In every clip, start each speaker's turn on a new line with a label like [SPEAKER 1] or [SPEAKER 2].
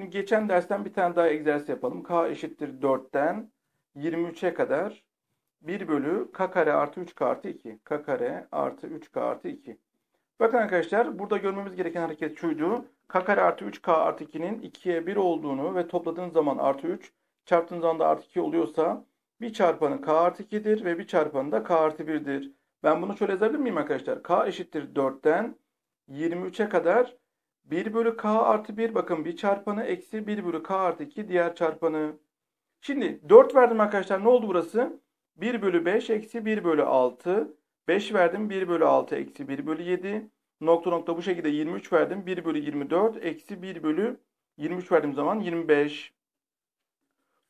[SPEAKER 1] Şimdi geçen dersten bir tane daha egzersiz yapalım. K eşittir 4'ten 23'e kadar 1 bölü k kare artı 3k artı 2. k kare artı 3k artı 2. Bakın arkadaşlar burada görmemiz gereken hareket şuydu. k kare artı 3k artı 2'nin 2'ye 1 olduğunu ve topladığınız zaman artı 3 çarptığınız zaman da artı 2 oluyorsa bir çarpanı k artı 2'dir ve bir çarpanı da k artı 1'dir. Ben bunu şöyle yazabilir miyim arkadaşlar? k eşittir 4'ten 23'e kadar 1 bölü k artı 1 bakın bir çarpanı eksi 1 bölü k artı 2 diğer çarpanı. Şimdi 4 verdim arkadaşlar ne oldu burası? 1 bölü 5 eksi 1 bölü 6. 5 verdim 1 bölü 6 eksi 1 bölü 7. Nokta nokta bu şekilde 23 verdim. 1 bölü 24 eksi 1 bölü 23 verdiğim zaman 25.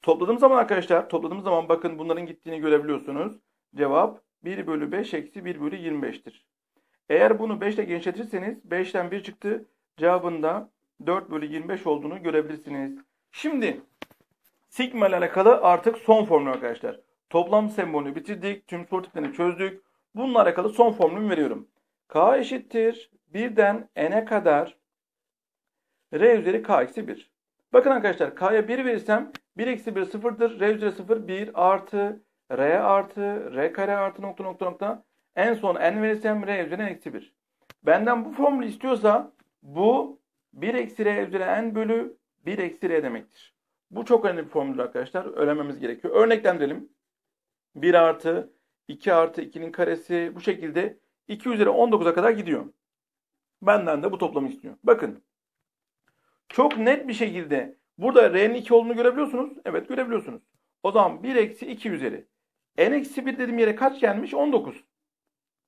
[SPEAKER 1] Topladığım zaman arkadaşlar topladığım zaman bakın bunların gittiğini görebiliyorsunuz. Cevap 1 bölü 5 eksi 1 bölü 25'tir. Eğer bunu 5 ile genişletirseniz 5'ten 1 çıktı. Cevabında 4 bölü 25 olduğunu görebilirsiniz. Şimdi sigma ile alakalı artık son formül arkadaşlar. Toplam sembolünü bitirdik. Tüm soru tiplerini çözdük. Bununla alakalı son formülümü veriyorum. K eşittir 1'den n'e kadar r üzeri k eksi 1. Bakın arkadaşlar k'ya 1 verirsem 1 eksi 1 sıfırdır. r üzeri 0 1 artı r artı r kare artı nokta nokta nokta. En son n verirsem r üzeri n eksi 1. Benden bu formülü istiyorsa bu 1 eksi r üzeri n bölü 1 eksi r demektir. Bu çok önemli bir formüldür arkadaşlar. Öğrenmemiz gerekiyor. Örneklendirelim. 1 artı 2 artı 2'nin karesi bu şekilde 2 üzeri 19'a kadar gidiyor. Benden de bu toplamı istiyor. Bakın. Çok net bir şekilde burada r'nin 2 olduğunu görebiliyorsunuz. Evet görebiliyorsunuz. O zaman 1 eksi 2 üzeri. n eksi 1 dediğim yere kaç gelmiş? 19.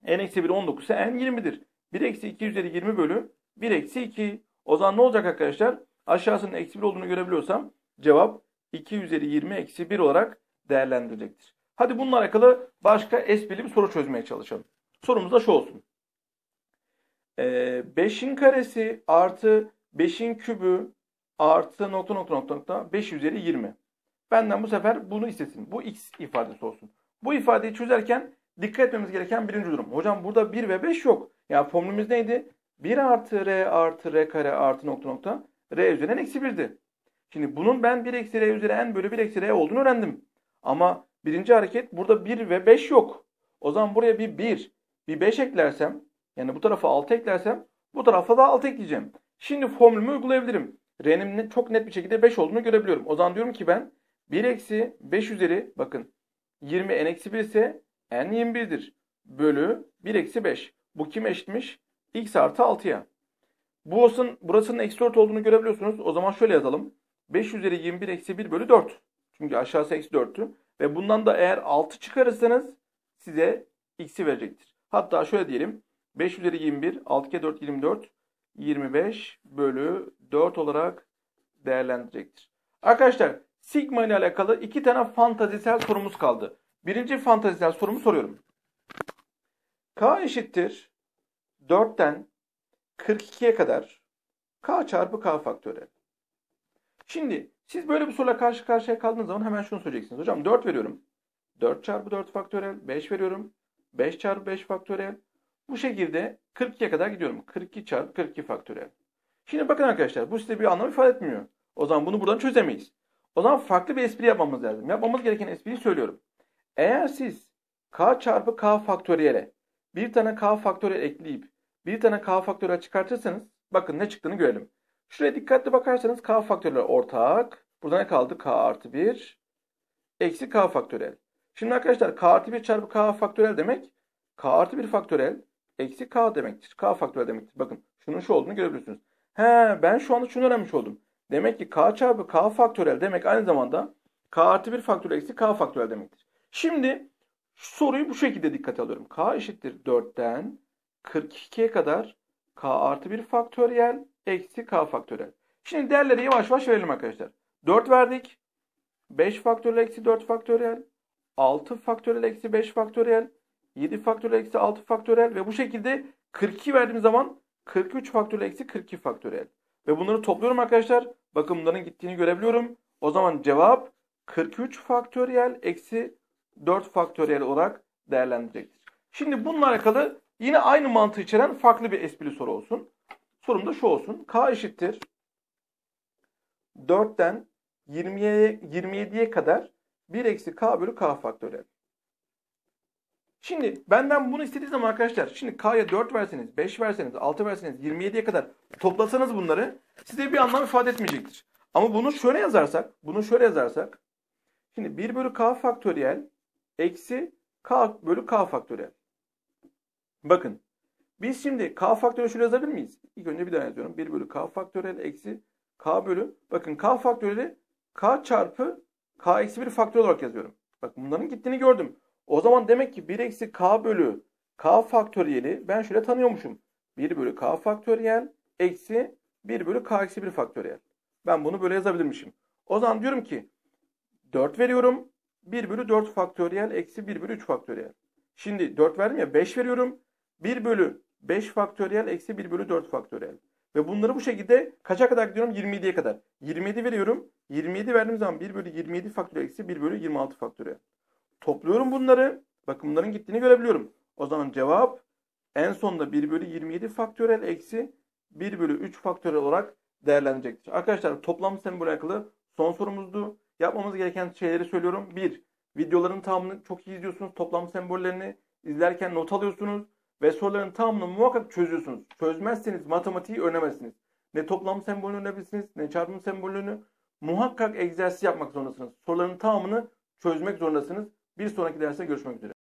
[SPEAKER 1] n eksi 1 19 ise n 20'dir. 1 eksi 2 üzeri 20 bölü 1 eksi 2. O zaman ne olacak arkadaşlar? Aşağısının eksi 1 olduğunu görebiliyorsam cevap 2 üzeri 20 eksi 1 olarak değerlendirilecektir. Hadi bununla alakalı başka esprili bir soru çözmeye çalışalım. Sorumuz da şu olsun. Ee, 5'in karesi artı 5'in kübü artı nokta nokta nokta nokta 5 üzeri 20. Benden bu sefer bunu istesin. Bu x ifadesi olsun. Bu ifadeyi çözerken dikkat etmemiz gereken birinci durum. Hocam burada 1 ve 5 yok. Yani formülümüz neydi? 1 artı r artı r kare artı nokta nokta r üzeri eksi 1'di. Şimdi bunun ben 1 eksi r üzeri n bölü 1 eksi r olduğunu öğrendim. Ama birinci hareket burada 1 ve 5 yok. O zaman buraya bir 1, bir 5 eklersem yani bu tarafa 6 eklersem bu tarafa da 6 ekleyeceğim. Şimdi formülümü uygulayabilirim. R'nin çok net bir şekilde 5 olduğunu görebiliyorum. O zaman diyorum ki ben 1 eksi 5 üzeri bakın 20 n eksi 1 ise n 21'dir. Bölü 1 eksi 5. Bu kim eşitmiş? X artı 6'ya. Bu olsun, burasının eksi 4 olduğunu görebiliyorsunuz. O zaman şöyle yazalım. 5 üzeri 21 eksi 1 bölü 4. Çünkü aşağısı eksi 4'tü. Ve bundan da eğer 6 çıkarırsanız size x'i verecektir. Hatta şöyle diyelim. 5 üzeri 21, 6 kere 4, 24, 25 bölü 4 olarak değerlendirecektir. Arkadaşlar sigma ile alakalı iki tane fantazisel sorumuz kaldı. Birinci fantazisel sorumu soruyorum. K eşittir 4'ten 42'ye kadar K çarpı K faktörel. Şimdi siz böyle bir soruyla karşı karşıya kaldığınız zaman hemen şunu söyleyeceksiniz. Hocam 4 veriyorum. 4 çarpı 4 faktörel. 5 veriyorum. 5 çarpı 5 faktörel. Bu şekilde 42'ye kadar gidiyorum. 42 çarpı 42 faktörel. Şimdi bakın arkadaşlar bu size bir anlam ifade etmiyor. O zaman bunu buradan çözemeyiz. O zaman farklı bir espri yapmamız lazım. Yapmamız gereken espriyi söylüyorum. Eğer siz k çarpı k faktöriyele bir tane k faktöriyel ekleyip bir tane k faktöriyel çıkartırsanız bakın ne çıktığını görelim. Şuraya dikkatli bakarsanız k faktöriyel ortak. Burada ne kaldı? k artı 1 eksi k faktöriyel. Şimdi arkadaşlar k artı 1 çarpı k faktöriyel demek k artı 1 faktöriyel eksi k demektir. k faktöriyel demektir. Bakın şunun şu olduğunu görebilirsiniz. He ben şu anda şunu öğrenmiş oldum. Demek ki k çarpı k faktöriyel demek aynı zamanda k artı 1 faktöriyel eksi k faktöriyel demektir. Şimdi soruyu bu şekilde dikkate alıyorum. k eşittir 4'ten 42'ye kadar k artı 1 faktöriyel eksi k faktöriyel. Şimdi değerleri yavaş yavaş verelim arkadaşlar. 4 verdik. 5 faktöriyel eksi 4 faktöriyel. 6 faktöriyel eksi 5 faktöriyel. 7 faktöriyel eksi 6 faktöriyel. Ve bu şekilde 42 verdiğim zaman 43 faktöriyel eksi 42 faktöriyel. Ve bunları topluyorum arkadaşlar. Bakın bunların gittiğini görebiliyorum. O zaman cevap 43 faktöriyel eksi 4 faktöriyel olarak değerlendirecektir. Şimdi bununla alakalı yine aynı mantığı içeren farklı bir esprili soru olsun. Sorum da şu olsun. K eşittir 4'ten 20'ye 27'ye kadar 1 eksi k bölü k faktöriyel. Şimdi benden bunu istediği zaman arkadaşlar şimdi k'ya 4 verseniz, 5 verseniz, 6 verseniz 27'ye kadar toplasanız bunları size bir anlam ifade etmeyecektir. Ama bunu şöyle yazarsak, bunu şöyle yazarsak şimdi 1 bölü k faktöriyel eksi k bölü k faktöriyel. Bakın biz şimdi k faktöriyel şöyle yazabilir miyiz? İlk önce bir daha yazıyorum. 1 bölü k faktöriyel eksi k bölü. Bakın k faktöriyeli k çarpı k eksi 1 faktöriyel olarak yazıyorum. Bak bunların gittiğini gördüm. O zaman demek ki 1 eksi k bölü k faktöriyeli ben şöyle tanıyormuşum. 1 bölü k faktöriyel eksi 1 bölü k eksi 1 faktöriyel. Ben bunu böyle yazabilirmişim. O zaman diyorum ki 4 veriyorum. 1 bölü 4 faktöriyel eksi 1 bölü 3 faktöriyel. Şimdi 4 verdim ya 5 veriyorum. 1 bölü 5 faktöriyel eksi 1 bölü 4 faktöriyel. Ve bunları bu şekilde kaça kadar gidiyorum? 27'ye kadar. 27 veriyorum. 27 verdiğim zaman 1 bölü 27 faktöriyel eksi 1 bölü 26 faktöriyel. Topluyorum bunları. Bakın bunların gittiğini görebiliyorum. O zaman cevap en sonunda 1 bölü 27 faktöriyel eksi 1 bölü 3 faktöriyel olarak değerlenecektir. Arkadaşlar toplam sembolü alakalı son sorumuzdu. Yapmamız gereken şeyleri söylüyorum. 1. Videoların tamamını çok iyi izliyorsunuz. Toplam sembollerini izlerken not alıyorsunuz. Ve soruların tamamını muhakkak çözüyorsunuz. Çözmezseniz matematiği öğrenemezsiniz. Ne toplam sembolünü öğrenebilirsiniz ne çarpım sembolünü. Muhakkak egzersiz yapmak zorundasınız. Soruların tamamını çözmek zorundasınız. Bir sonraki derste görüşmek üzere.